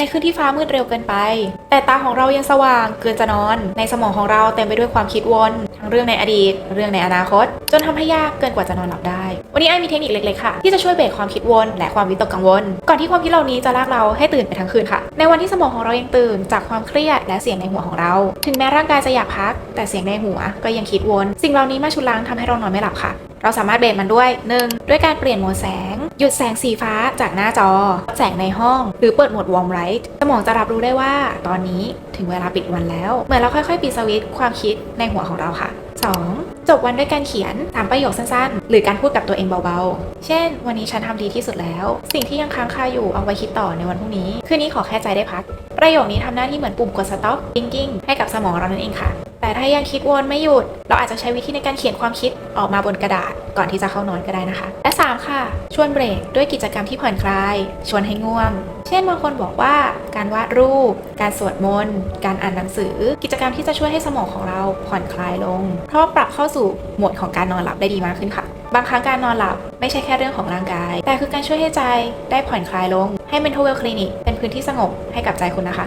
ในคืนที่ฟ้ามืดเร็วเกินไป แต่ตาของเรายังสว่างเกินจะนอน ในสมองของเราเต็มไปด้วยความคิดวนทั้งเรื่องในอดีต เรื่องในอนาคต จนทำให้ยากเกินกว่าจะนอนหลับได้ วันนี้ไอ้มีเทคนิคเล็กๆค่ะ ที่จะช่วยเบรกความคิดวนและความวิตกกังวล ก่อนที่ความคิดเหล่านี้จะลากเราให้ตื่นไปทั้งคืนค่ะ ในวันที่สมองของเรายังตื่นจากความเครียดและเสียงในหัวของเรา ถึงแม้ร่างกายจะอยากพัก แต่เสียงในหัวก็ยังคิดวน สิ่งเหล่านี้มาชุนล้างทำให้เรานอนไม่หลับค่ะ เราสามารถเบรกมันด้วย 1. ด้วยการเปลี่ยนโหมดแสง หยุดแสงสีฟ้าจากหน้าจอ แสงในห้อง หรือเปิดโหมด warm light สมองจะรับรู้ได้ว่าตอนนี้ถึงเวลาปิดวันแล้ว เหมือนเราค่อยๆ ปิดสวิตช์ความคิดในหัวของเราค่ะ 2. จบวันด้วยการเขียนสามประโยคสั้นๆ หรือการพูดกับตัวเองเบาๆ เช่น วันนี้ฉันทำดีที่สุดแล้ว สิ่งที่ยังค้างคาอยู่เอาไว้คิดต่อในวันพรุ่งนี้ คืนนี้ขอแค่ใจได้พัก ประโยคนี้ทำหน้าที่เหมือนปุ่มกด stop thinking ให้กับสมองเรานั่นเองค่ะ แต่ถ้ายังคิดวนไม่หยุด เราอาจจะใช้วิธีในการเขียนความคิดออกมาบนกระดาษก่อนที่จะเข้านอนก็ได้นะคะ และ 3 ค่ะ ชวนเบรกด้วยกิจกรรมที่ผ่อนคลาย ชวนให้ง่วง เช่นบางคนบอกว่าการวาดรูป การสวดมนต์ การอ่านหนังสือ กิจกรรมที่จะช่วยให้สมองของเราผ่อนคลายลง เพราะปรับเข้าสู่โหมดของการนอนหลับได้ดีมากขึ้นค่ะบางครั้งการนอนหลับไม่ใช่แค่เรื่องของร่างกาย แต่คือการช่วยให้ใจได้ผ่อนคลายลง ให้ Mental Well Clinic เป็นพื้นที่สงบให้กับใจคุณนะคะ